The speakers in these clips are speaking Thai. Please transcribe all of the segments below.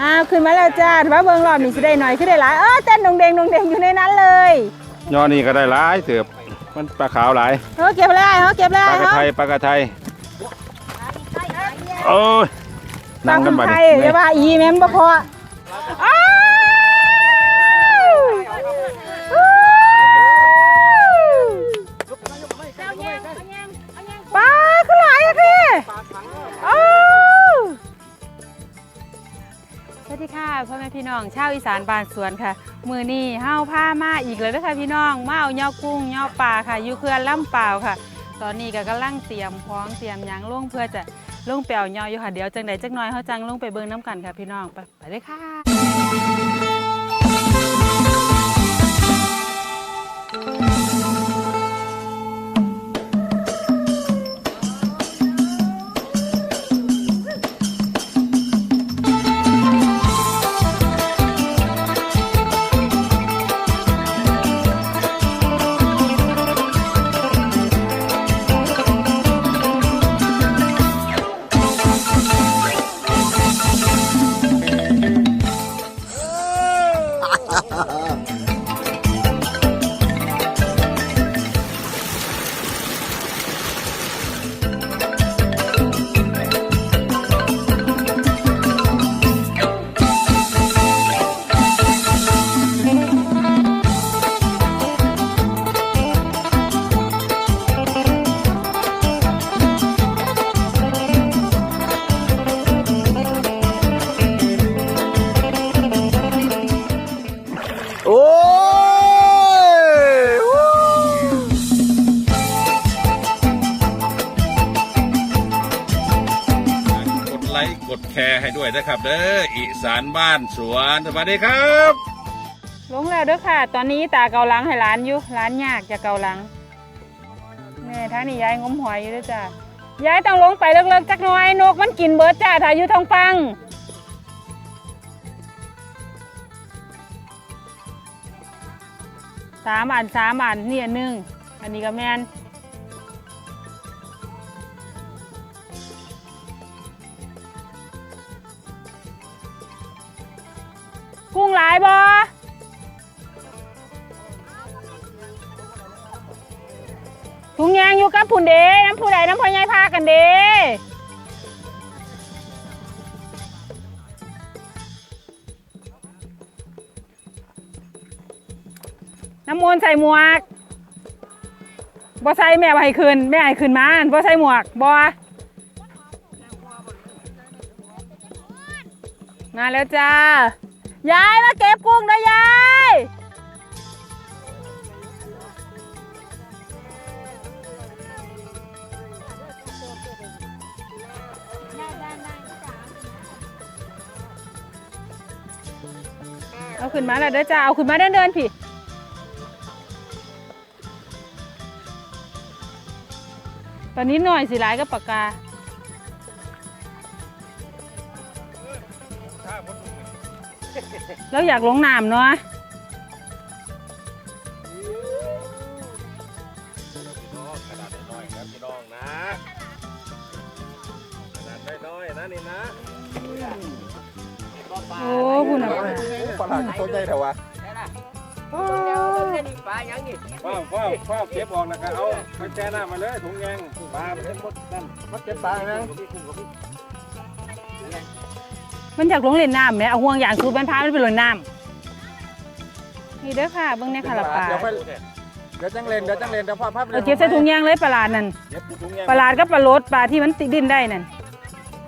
อ้าวขึ้นมาแล้วจ้าถือว่าเบิ่งรอบนี้สิได้หน่อยขึ้นได้หลายเออเต้นดงเดงดงเดงอยู่ในนั้นเลยยอนี่ก็ได้หลายเติบมันปลาขาวหลายเฮาเก็บเลยเฮาเก็บเลปยลากระเฮาไทยปลากระไทยโอ้ยนั่งกันบัดไทนี้ยอย่าว่าอีแม่นบ่พออ้า ดีค่ะพ่อแม่พี่น้องชาวอีสานบ้านสวนค่ะ มือนี้ห้าวผ้ามาอีกแล้วนะคะพี่น้องมาเอาเน่อกุ้งเน่อปลาค่ะอยู่เขื่อนลำเปล่าค่ะ ตอนนี้ก็กำลังเตรียมพร้อมเตรียมยางลงเพื่อจะลงเปล่าเน่ออยู่ค่ะเดี๋ยวจังใดจังน้อยเขาจังลงไปเบิ่งน้ำกันค่ะพี่น้องไปไปเลยค่ะ สวนสวัสดีครับลงแล้วเด้อค่ะ ตอนนี้ตาเกาลังให้ร้านอยู่ร้านยากจะเกาลังแม่ท่านี่ยายงมหอยอยู่ด้วยจ้ะยายต้องลงไปเลิกๆจักหน่อยนกมันกินเบิดจ้าถ้ายอยู่ทองฟังสามอันสามอันนี่อันหนึ่งอันนี้ก็แมน ลายบอถุงยางอยู่กับผุนเดน้ำผู้ใดน้ำพ่อใหญ่พากันเดน้ำมนใส่หมวกบ่ใส่แม่บ่ให้คืนแม่ให้คืนมาบ่ใส่หมวกบ่มาแล้วจ้า ยายมาเก็บกุ้งนะยาย เอาขึ้นมาแล้วเด้อจ้า เอาขึ้นมาเดินเดินๆพี่ตอนนี้หน่อยสิร้ายกับปากกา แล้วอยากลงน้ำเนาะขนาดน้อยครับพี่น้องนะขนาดน้อยๆนะนี่นะโอ้คุณอะปลาหลาดตัวใหญ่เถอะวะโอ้ฟ้าวฟ้าวฟ้าวเก็บออกแล้วก็เอาไปแช่น้ำมาเลยถุงยางปลาไปเล่นมดนั่นมัดเก็บปลาไหม มันอยากลงเล่นน้ำไหมเอาห่วงยางสูบมันพามันไปลงน้ำนี่เด้อค่ะเบิ้งเนี่ยค่ะละปลาเดี๋ยวค่อยเดี๋ยวจังเลนเดี๋ยวจังเลนเดี๋ยวพ่อภาพเอาเก็บใส่ถุงยางเลยปลาลาดนั่นเก็บถุงยางปลาลาดกับปลาโลดปลาที่มันติดดินได้นั่น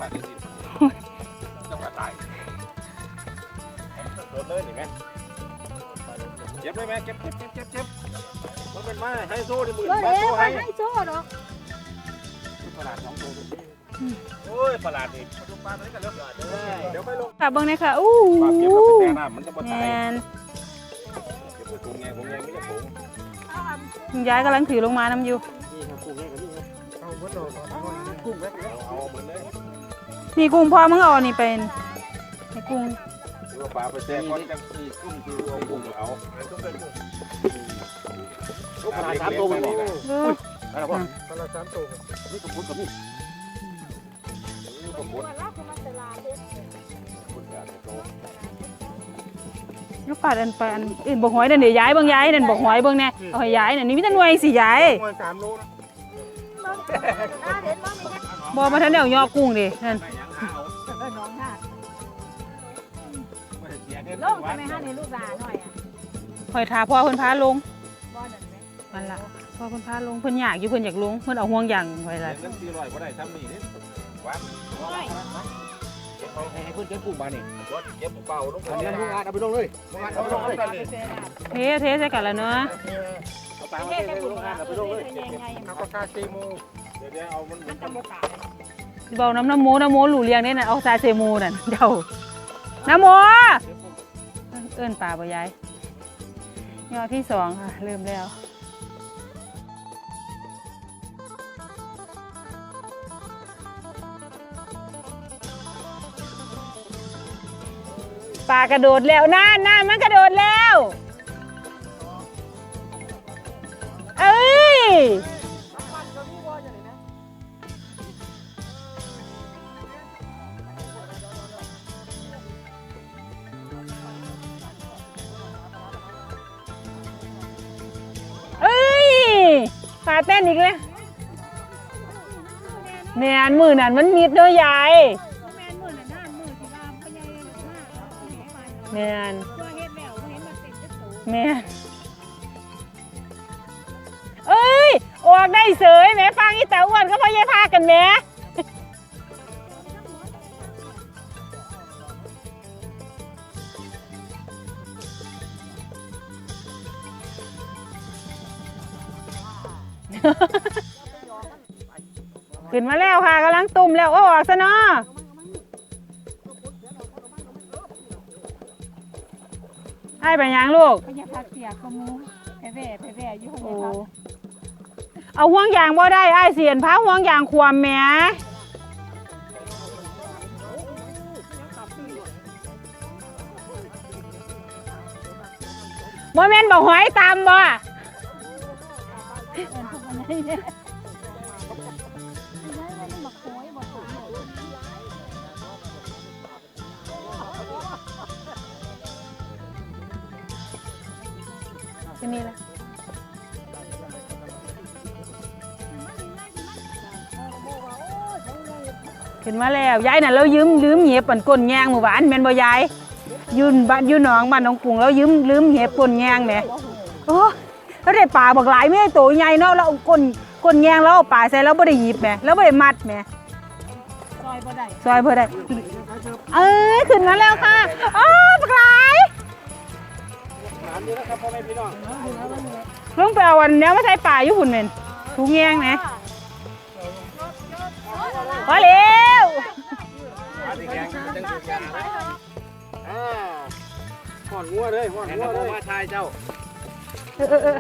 ปลาที่ดินต้องกระต่ายโดนเลยนี่ไหมเจ็บเลยไหมเจ็บเจ็บเจ็บเจ็บเจ็บมันเป็นไม้ให้โซ่ดิมือก็ไม้เดี๋ยวโซ่ไปให้ให้โซ่เนาะปลาหลาดสองตัว โอ้ยประหลาดอีกดูปลาตัวนี้กันเริ่มหลาดเด้อเดี๋ยวค่อยลงค่ะเบิ้งเนี่ยค่ะอู้ปลาเก็บหูแล้วไปแช่น้ำมันจะบ่แมตายนเก็บถุงแงถุงแงไม่ใช่ถุงคุณยายกำลังถือลงมาน้ำอยู่เอาหมดเลยกุ้งแม่เอาเอาเหมือนเลยนี่กุ้งพ่อมึงเอาอันนี่เป็นให้กุ้งดูปลาไปแช่ก้อนจังสีกุ้งคือเอากุ้งเอาปลาหลาดสามตัวมันบอกเอออะไรพ่อปลาหลาดสามตัวนี่กุ้งกับนี่ กุ้งแล้วคุณมันจะลาเด็ดกุ้งกับโตลูกปาดอันปาดอันอื่นบอกหอยนั่นเดี๋ยวย้ายเบิ่งย้ายนั่นบอกหอยเบิ่งแน่เอาให้ย้ายนั่นนี่มีแต่หน่วยสิย้ายมันสามโลนะบ่มาทันได้เอายอกุ้งดินั่นน้องหน้าไม่ได้เสียเงินลงทำไมฮะในลูกหลานหน่อยอะหอยทาพ่อเพิ่นพาลงบ่นั่นไหมมันละพ่อเพิ่นพาลงเพิ่นอยากอยู่เพิ่นอยากลงเพิ่นเอาห่วงยางไว้ละเงินสี่ร้อยก็ได้ทำนี่นี่ วัดเก็บเอาให้เพื่อนเก็บกุ้งมานี่รถเก็บเป่าลงอันนี้ลูกอาเอาไปลงเลยลูกอาเอาไปลงเลยเทเทใส่กันแล้วเนาะเอาปลาให้ลูกอาเอาไปลงเลยเอาปากกาซีมูเดี๋ยวเดี๋ยวเอามันมันจะโมกาสิบอกน้ำน้ำโมน้ำโมหลูเลียงนี่น่ะเอาซาเซมูนั่นเดาน้ำโมเอิ้นป่าบ่ยายยอที่สองค่ะเริ่มแล้ว ปลากระโดดแล้วน่าน่ามันกระโดดแล้ว เอ้ยเอ้ยปลาเต้นอีกแล้วแมนมือนั่นมันมิดเด้อยาย แหมาแม่นตัวเฮ็ดแล้วเห็นมันเป็นจักโตแม่นเอ้ย ออกได้เสยแม่ฟังอีตาอ้วนก็พอยายพากันแหม่ขึ้นมาแล้วค่ะกำลังตุ่มแล้วโอ้ออกซะเนาะ ให้ไปยังลูกพ่อใหญ่พักเสียขมูไปแว่ไปแว่อยู่ข้างในโอ้ครับเอาห่วงยางบ่ได้ไอ้ายเสียนพาห่วงยางความแหม่บ่แม่นบอกหอยตามบ่ เอิ้นพวกมันได้เนี่ยมัน มาแล้วยายน่ะเรายืมลืมเห็บปันก้นแงงเมื่อวานแม่นบ่ยายยืนบ้านอยู่หนองบ้านหนองกรุงแล้วยืมลืมเห็บก้นแงงแหมโอ้แล้วได้ปลาบักหลายไม่ได้โตใหญ่เนาะแล้วเอาก้นก้นแงงแล้วเอาปลาใส่แล้วบ่ได้หยิบแหมแล้วบ่ได้มัดแหมซอยบ่ได้ซอยเพื่อได้เอ้ยขึ้นมาแล้วค่ะโอ้ปลาไหลายถามนี้นะครับพ่อแม่พี่น้องลงไปเอาวันเนี้ยมาใส่ป่าอยู่หุ่นเมนทุกแยงไหมพอเร็วปลา สิแดงจังสีแดงอ่าห่อนงัวเลยห่อนงัวเลยมาทายเจ้าเออเออเออ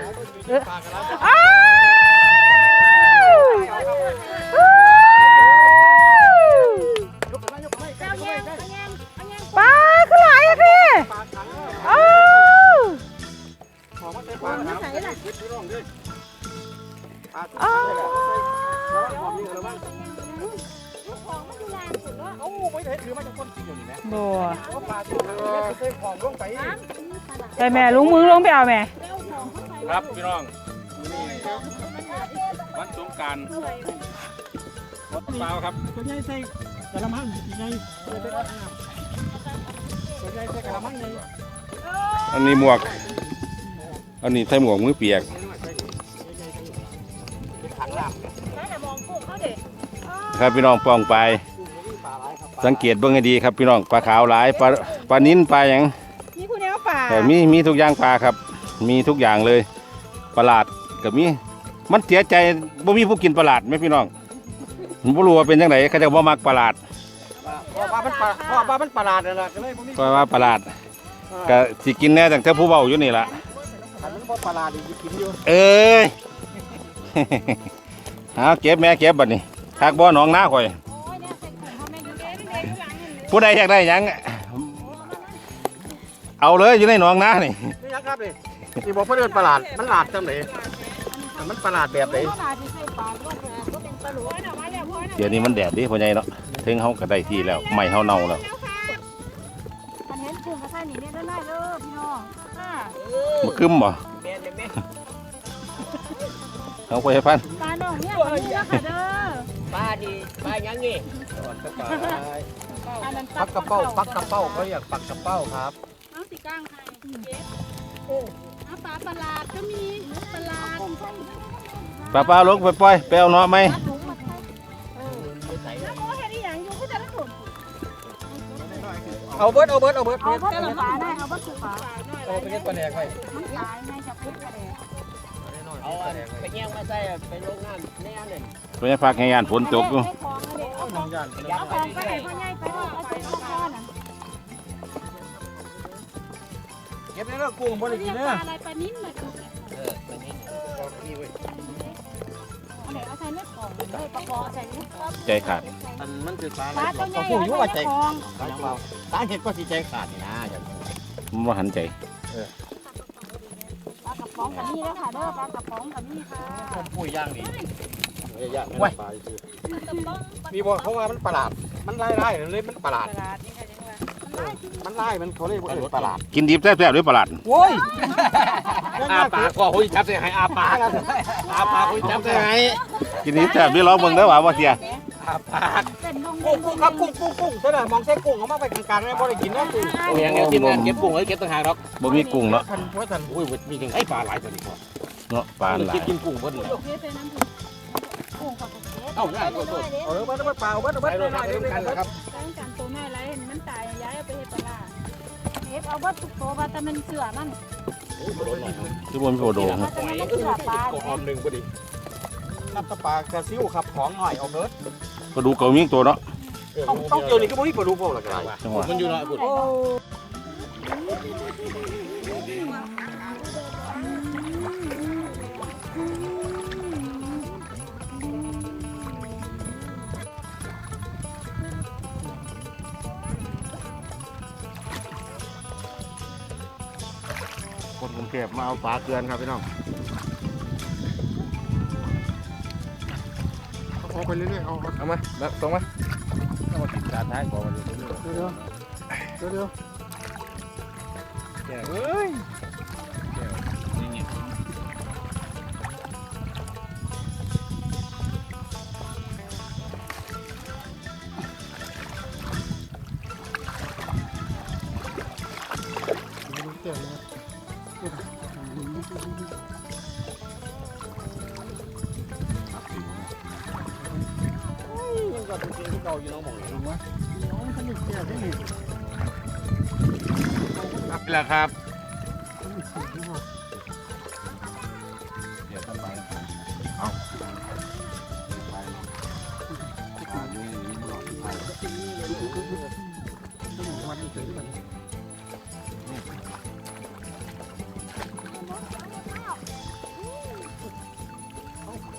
พี่น้องวันสงการวัดเปล่าครับตัวใหญ่ใส่กระมังใหญ่ตัวใหญ่ใส่กระมังเลยอันนี้หมวก อันนี้ใส่หมวกมือเปียกถังน้ครับพี่น้องปองไปำปลาหลายครับสังเกตเบิ่งให้ดีครับพี่น้องปลาขาวหลายปลาปลานิ้นปลาหยังนี่คุณแนวป่าแต่มีมีทุกอย่างปลาครับ มีทุกอย่างเลย ประหลาดกับมีมันเสียใจบ่มีผู้กินประหลาดไหมพี่น้องผมบ่รู้ว่าเป็นจังไดเขาจะบ่มักประหลาดพ่อปลามันปลาพ่อปลามันประหลาดเลยล่ะก็เลยผมมีเพราะว่าประหลาดก็สิกินแน่ตั้งแต่ผู้เว้าอยู่นี่ล่ะขันมันบ่ประหลาดอีกกินอยู่เอ้ย เอาเก็บแม่เก็บบัดนี้คักบ่หนองนาข่อย ผู้ใดอยากได้หยังเอาเลยอยู่ในหนองนานี่ นี่ยังครับนี่ นี่บอกเพื่อนประหลาดมันหลาดจังไหนมันประหลาดแบบไหนขนาดที่ใส่ปากลงไปก็เป็นปลาหลวงน่ะมาแล้วพ่อน่ะเดี๋ยวนี้มันแดดดิพ่อใหญ่เนาะถึงเฮาก็ได้ที่แล้วไม่เฮาเน่าแล้วมันเห็นกุ้งกระท่านี่เนี่ยได้ๆเด้อพี่น้ององค่ะมาคึมบ่แม่นแม่เอาไปให้พันปลาน้องเนี่ยปลาเนื้อค่ะเด้อปลาดีปลายังงี้อันนั้นปักกระเป้าปักกระเป้าเขาเรียกปักกระเป้าครับน้องสีก้างไทยเจ๊น้ำ ปลาประหลาดก็มีประหลาดปลาปลาลงไปปล่อยไปเอาเนาะไหมน้ำโอ้เห็ดอีหยังอยู่ก็จะได้ถุนเอาเบิดเอาเบิดเอาเบิดเอาก็คือปลาได้เอาก็คือปลาเอาไปเก็บปลาแดกไว้มันตายไงจะเป็นกระเดะเอาไปแย่งมาใส่ไปโรงงานแน่หนึ่งไปให้พักให้ยานฝนตกอยู่เอาของเอาของไปให้พ่อใหญ่ไปเอาเอาไปเอาพ่อ เก็บในเรื่องกุ้งบ่ได้เรีกิยนกเด้ปอลาอะไรปลานิ่มมาดูเออตอนนี้นี่เว้ยเอาไหนเอาใส่เนื้อของเลยปลาคอใส่เนื้อของใจขาดมันมันคือปลาปลาตัวใหญ่เอาใส่เนื้อของปลาเปล่าสาเหตุก็สิใจขาดนี่นะอย่างมันบ่หันใจปลากระป๋องกับนี่แล้วค่ะเด้อปลากระป๋องกับนี่ค่ะผมปุ้ยย่างดีย่างเว้ยปลาคือมีบ่เขาว่ามันประหลาด มันไล่ไล่เลยมันประหลาด มันไล่มันเขาเรียกว่าเออประหลาดกินดิบแซ่บๆด้วยประหลาดโว้ยอาปากก็หุยจับใส่ให้อาปากอาปากหุยจับใส่ให้กินดิบแซ่บด้วยลองเบิ่งเด้อว่าบ่เสียอาปากเป็นนงกุ้งกุ้งครับกุ้งกุ้งกุ้งเท่านั้นมองใส่กุ้งเขามาไปกลางๆเลยบ่ได้กินนะกุ้งโอ้ยยังเดียวทีมงานเก็บกุ้งไว้เก็บต่างหากหรอกบ่มีกุ้งเนาะท่านว่าท่านโอ้ยมีถึงไอ้ปลาหลายตัวนี้พอเนาะปลาหลาคิยดกินกุ้งเบิดเลยเทใส่น้ำผึ้งกุ้งกับเทเอ้าง่ายกว่าตัวเออเบิดเบิดเปล่าเบิดเบิดเบิดเบิดกันครับตั้งการตัวน้อยไรเห็น มันตายย้ายเอาไปเฮ็ดปลาเฮ็ดเอาวัตถุโตว่าแต่มันเสือมันคือบนโผล่โดงมันเป็นเสือปลาก็ออมหนึ่งพอดีน้ำตาปลากระซิวครับของหน่อยเอาเบิดก็ดูเก่ามีตัวเนาะต้องเจอนี่ก็บ่มีปลาดูพวกละกันจังหวะมันอยู่เนาะพุ่นโอ้ คนกรุงเทพมาเอาปลาเกลือนครับพี่น้องเอาไปเรื่อยๆเอาเอามาแบบตรงมาต้องมาติดการท้ายก่อนเดี๋ยวเดี๋ยวเดี๋ยวเดี๋ยวเฮ้ย อยู่น้องหมองลงมาน้องท่านนี่แก่ได้นี่นี่แหละครับเดี๋ยวทำไปวันนี้เฉยๆ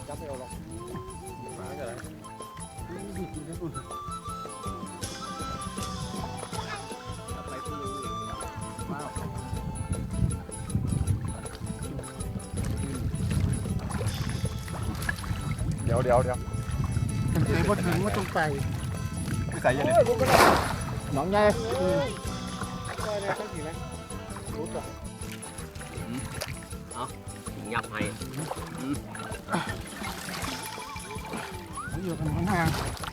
จับไม่เอาหรอก เดี๋ยวเดี๋ยวเดี๋ยวใส่บดถึงว่าต้องไปใส่ยังไงน้องใหญ่ยับให้ผมอยู่กันห่าง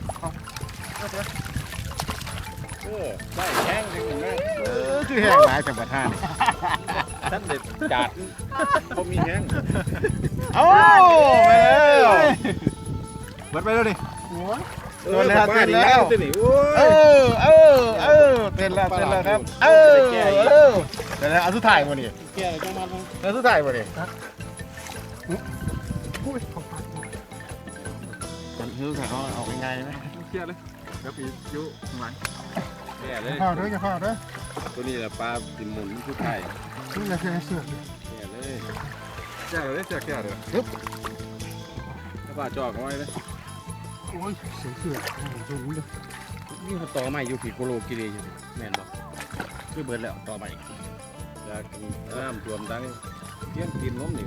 เออได้แห้งจริงๆนะๆเออคือแห้งหลายจังหวัดท่านี่ท่านเด็ดจัดเขามีแห้งโอ้ไปแล้วเบิดไปแล้วดิเต้นแล้วเต้นแล้วสิโอ้เออเออเออเต้นแล้วเต้นแล้วครับ เออเออเต้นแล้วเอาสุดท้ายมานี่แก่จังมันเอาสุดท้ายมานี่มันคือใส่เขาออกง่ายๆไหมเครียดเลยเดี๋ยวปียุมันแก่เลยพ่อเด้อจะพ่อเด้อตัวนี้แหละปลาติหมุนผู้ไทยนี่จะแค่เสือกแก่เลยแก่เลยแก่แก่เลยปึ๊บถ้าปลาจอกเอาไว้เลยโอ้ยเสือกเสือกสูงเลยนี่เขาต่อใหม่อยู่ผีโกโลกิเลอยู่แม่นบอกคือเบิดแล้วต่อใหม่อยากกินน้ำท่วมดังเที่ยงกินน้มหนิ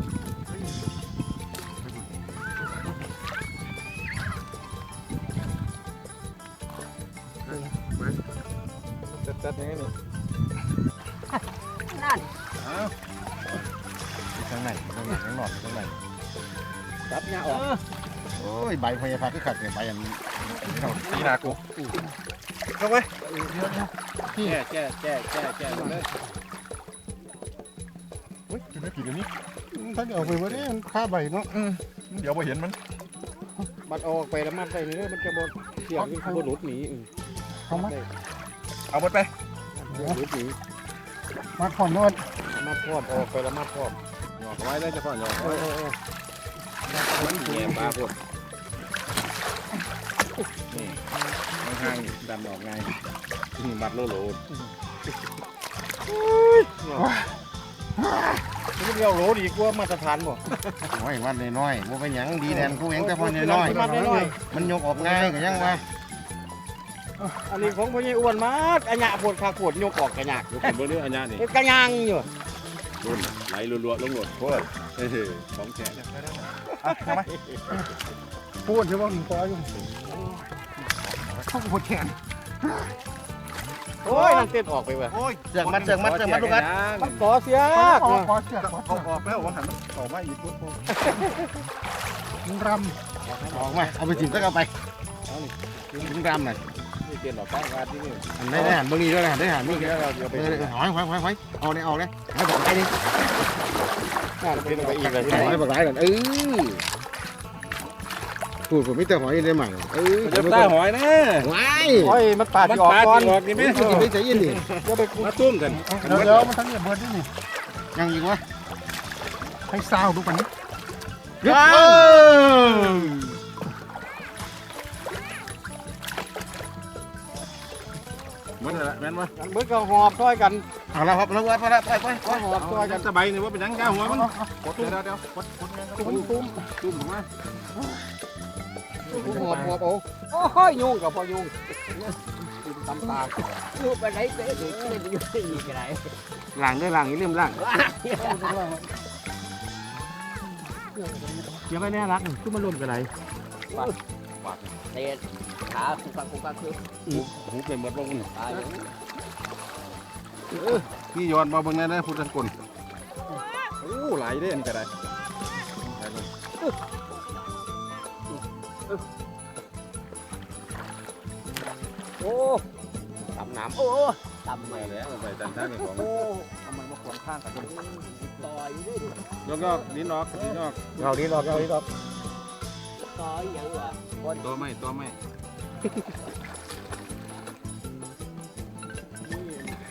วตัดๆอย่างนี้นี่ข้างในข้างในข้างนอกข้างในจับเนี่ยออกโอ้ยใบพยาพักก็ขัดเนี่ยใบอันเขาตีนากูเข้าไปแก่แก่แก่แก่แก่เลยเฮ้ยจะไม่ผิดอันนี้ถ้าเอาไปว่าเนี่ยมันฆ่าใบเนาะเดี๋ยวไปเห็นมันมันออกไปแล้วมันใส่เนื้อมันจะบดเกี่ยวมันบดหลุดหนีเอามาเอาหมดไปหลุดหนี มาผ่อนนวดมาพอดออกไปแล้วมาพอดหยอกไว้ได้จะผ่อนหยอกเออเออเออมันแง่ปลาพวกนี่ห่างๆนี่ดำออกไงนี่มัดโลโลนี่เดียวโหลดีกว่ามาตรฐานบ่โอ้ยวัดน้อยๆว่าเป็นหยังดีแดนกูเองแต่พอน้อยมัดน้อยๆมันยกออกง่ายก็ยังว่า อันนี้ของพ่อใหญ่อ้วนมากอันหยะปวดขาปวดยกออกกระหยักยกขึ้นบนเรืออันนี้นี่เอ็ดกระยังอยู่รุ่นไหลรัวๆลงหลดโคตรเออของแข็งพูดใช่ว่ามึงปล่อยอยู่เขาปวดแขนโอ้ยนั่นเต้นออกไปเว้ยโอ้ยเสือกมัดเสือกมัดเสือกมัดลูกอัดมันขอเสียออกออกเสือกออกออกแล้วว่าหันออกมาอีกปุ๊บรำออกมาเอาไปจิ้มก็เอาไปมึงรำหน่อยนี่ เต้นออกตั้งการที่นี่อันได้ได้หันเบางทีด้วยนะได้หันนี่นี่เราเดี๋ยวไปเออหอยหอยหอยหอยเอาเนี่ยเอาเนี่ยให้บอกไปดิน่าจะเป็นไปอีกเลยหอยบอกไรก่อนเออพูดผมไม่แต่หอยได้มั้งเออจะตาหอยนะว้ายโอ้ยมันปาดออกก่อนนี่ไหมไม่ไม่ใช่ยินดิอย่าไปมาตุ้มกันเดี๋ยวมันทั้งเนี่ยเบิร์ดนี่ยังอีกวะให้ซาวดูปันนี้ มันอะไรแม่นวะเบิดก็หอบซอยกันเอาละครับแล้วไปไปไปไปก็หอบซอยกันสบายนี่ว่าเป็นยังก้าหัวมันเดี๋ยวเดี๋ยวกดกดตุ้มตุ้มตุ้มมาหอบหอบโอ้โอ้ยยุ่งกับพอยุ่งตำตาลูกไปไหนเตะเด็กเล่นอยู่ที่อีกไรหลังด้วยหลังอีเรื่องหลังยังไม่แน่รักขึ้นมารวมกันไหนเตะ ขาคุกคักคุกคักคือหูเป็นหมดลงตายพี่ย้อนมาเบิ่งแน่นะพุทธกุลโอ้หลายเด้นก็ได้โอ้ตำน้ำโอ้ตำไปมาแล้วไปดันทางนี่ของโอ้ทำไมมาขวางข้างกันต่อยดิยกยอกดินออกดินออกเอาดีหรอกเอาดีหรอกต่อยอย่างวะตัวไม่ตัวไม่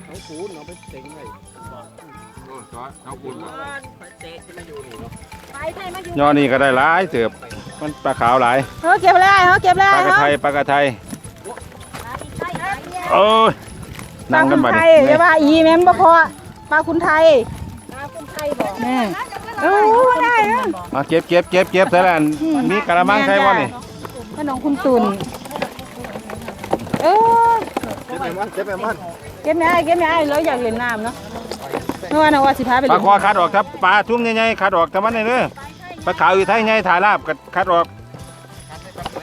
เอาปูนเอาไปเต็งไว้โอ้ตัวเอาคุณเตะจะมาอยู่นี่เนาะไปไทยมาอยู่ยอนี่ก็ได้หลายเติบมันปลาขาวหลายเออเก็บเลยเออเก็บเลยปลากระไทยปลากระไทยโอ้ยปลานั่งกัคุนณบัดไทนี้ยอย่าว่าอีแม่นบ่พอปลาคุณไทยปลาคุณไทยบอกแม่เออได้เออมาเก็บเก็บเก็บเก็บใส่แล้วมีกระมังใส่บ่นี่ขนมคุณตุนเออ เจ็บไปมันเจ็บไปมันเก็บไม่ได้เก็บไม่ได้เราอยากเล่นน้ำเนาะเมื่อวานเอาว่าสิพาไปปลาเล่นคอคัดออกครับปลาทุ่งใหญ่ๆคัดออกทำมันนี่เด้อปลาขาวอยู่ไทยใหญ่ถ่ายลาบก็คัดออก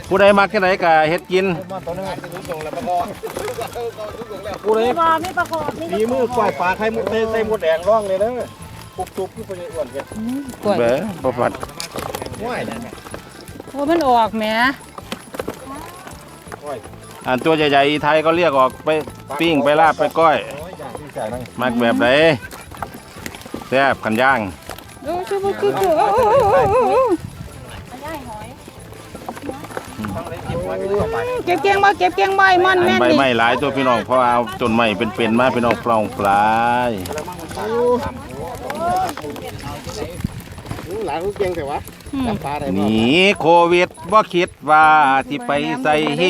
ผู้ใดมักแค่ไหนก็เฮ็ดกินมาตัวนึงส่งแล้วมาบอกูเลยบอไม่ประกอบนี่มีมือปล่อยปลาไข่มุดใส่หมดแดงร่องเลยเด้อปุกตุกคือเป็นอ้วนกันกล้วยเบ้อบ่ปัดว้ายโอ้มันออกแหม อันตัวใหญ่ๆอีไทยก็เรียกออกไปปิ้งไปลาบไปก้อยโอ้ยอยากที่ใส่นั่งมักแบบไหนแซ่บขันย่างดูชูบุคือคือโอ้โอ้โอ้โอ้โอ้ต้องได้จิบไว้เข้าไปเก็บเกียงบ่เก็บเกียงบ่ไอ้มอนอันแม่นใบดิไม้หลายตัวพี่น้องเพราะว่าเอาต้นไม้เป็นๆมาพี่น้องปลองปลายหลานกูเก่งแต่ว่า อืมจับปลาได้หบ่นีโควิดบ่คิดว่าที่ไปใส่เฮ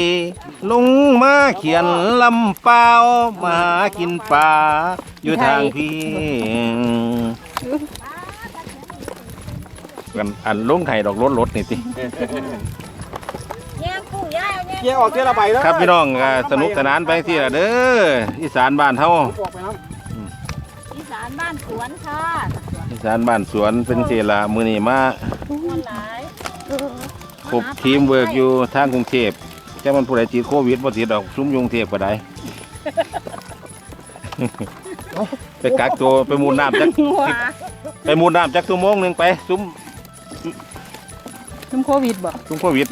ลุงมาเขียนลำเปล่ามาหากินปลาอยู่ทางพี่กันอันลงไข่ดอกรถรถนี่ติแย่งกุ้งย่าเอาแย่งเกี่ยออกเท่าละใบแล้วครับพี่น้องก็สนุกสนานไปที่ละเด้ออีสานบ้านเฮาออกไปน้อีสานบ้านสวนค่ะอีสานบ้านสวนเป็นสิละมื้อนี้มาคนหลายครบทีมเวิร์กอยู่ทางกรุงเทพ แค่มันผู้ใดติดโควิดบ่ติดดอกซุ้มอยกรุงเทพก็ได้ ไปกักตัวไปมูลน้ำจักหัวไปมูลน้ำจักชั่วโมงหนึงไปซุ้มซุ่มโควิดบ่ซุ้มโควิด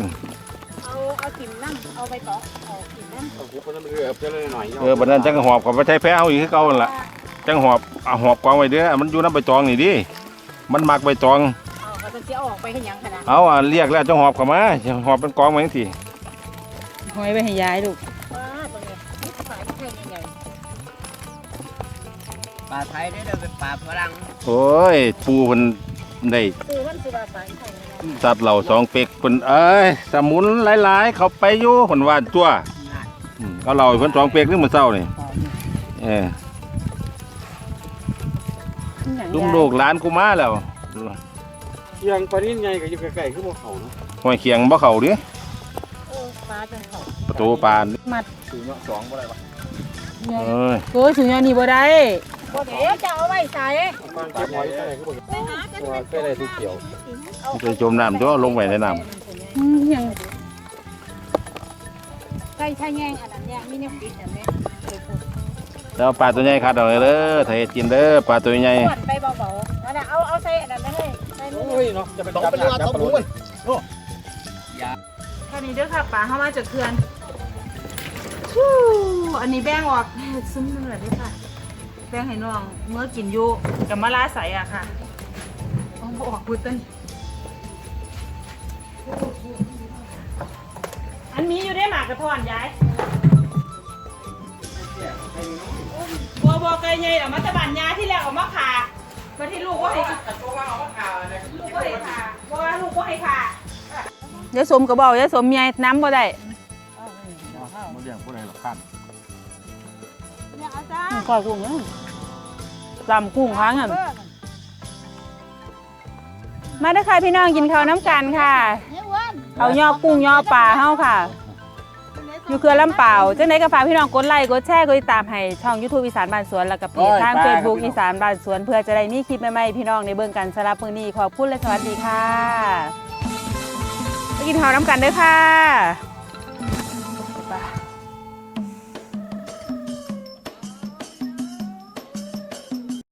เอาเอากิ่มน้ำเอาไปต่อเอากิ่มน้ำเอาหูคนนั้นเรือเพื่อนหน่อยเออบัดนั้นจังหอบกับไปใช้แพ้เอาอีกคือเก่านั่นล่ะจังหอบเอาหอบกองไว้เด้อมันอยู่น้ำใบตองนี่ดิมันมักใบตอง เอาเขาจะเสียออกไปขยังขนาดเอาอะเรียกแล้วจังหอบเข้ามาหอบเป็นกองไว้จังซี่ หอยไปให้ยายลูกว้าตรงนี้ฝ่ายไทยใหญ่ปลาไทยได้เดินเป็นปลาฝรั่งโอ้ย ปูเพิ่นได้คือมันคือว่าฝ่ายไทยนะสัตว์เหล่าสองเป็กเพิ่นเอ้ยสมุนหลายๆ เขาไปอยู่เพิ่นว่าตัวอืมเขาเล่าให้เพิ่นสองเป็กนี่มื้อเช้านี่เออลุงลูกหลานกูมาแล้วยังปลานิ่นใหญ่ก็อยู่ใกล้ๆคือบ่เขาเนาะห้อยเคียงบ่เข้าดิโอ้ปลา จนเขาประตูปานถือเนาะสองบ่ได้ปะเอ้ยโอ้ยถึงยานี่บ่ได้บ่เดี๋ยวจะเอาไว้ใส่ปลาเก็บหอยใส่คือบ่ไปหากันตัวใส่ได้ทุกเกี่ยวมันจะจมน้ำตัวลงไปในน้อืมยังใกล้ชายแงงอันนั้นเนี่ยมีเนี่ยปิดอันนี้ำแล้วปลาตัวใหญ่คัดเอาเลยเด้อถ้าเฮ็ดกินเด้อปลาตัวใหญ่ส่วนไปเบาๆนั่นน่ะเอาเอาใส่อันนั้นเลยใส่มือโอ้ยเนาะจะไปจับหนักจับปลาหลุ นแค่นี้เด้อค่ะปลาเข้ามาจากเขื่อนชู้อันนี้แบ่งออกซึมนั่นแหละเด้อค่ะ แบ่งให้น้องเมื่อกินอยู่กับมะลาใสอะค่ะเอาบ่ออกพุดต้นอันนี้อยู่ได้หมากกระท่อนยายบัวบัวไก่ใหญ่เอามาตะบันยาที่แล้วเอามาขามาที่ลูกว่าให้ลูกว่าให้ ยายสมกระบอกยายสมเมียน้ำบ่ได้บ่เลี้ยงผู้ใดหรอกคันเนี่ยเอาจ้าก้อยกุ้งเนาะลำกุ้งค้างอะมาเด้อค่ะพี่น้องกินข้าวน้ำกันค่ะเนี่ยอ้วนเอายอกุ้งยอปลาเฮาค่ะ อยู่เครือลำเปล่าจังไดก็ฝากพี่น้องกดไลค์กดแชร์กดติดตามให้ช่อง YouTube อีสานบ้านสวนแล้วก็เพจทาง Facebook อีสานบ้านสวน เพื่อจะได้มีคลิปใหม่ๆพี่น้องในเบิ่งกันสำหรับมื้อนี้ขอบคุณและสวัสดีค่ะ ไปกินข้าวน้ำกันเด้อค่ะ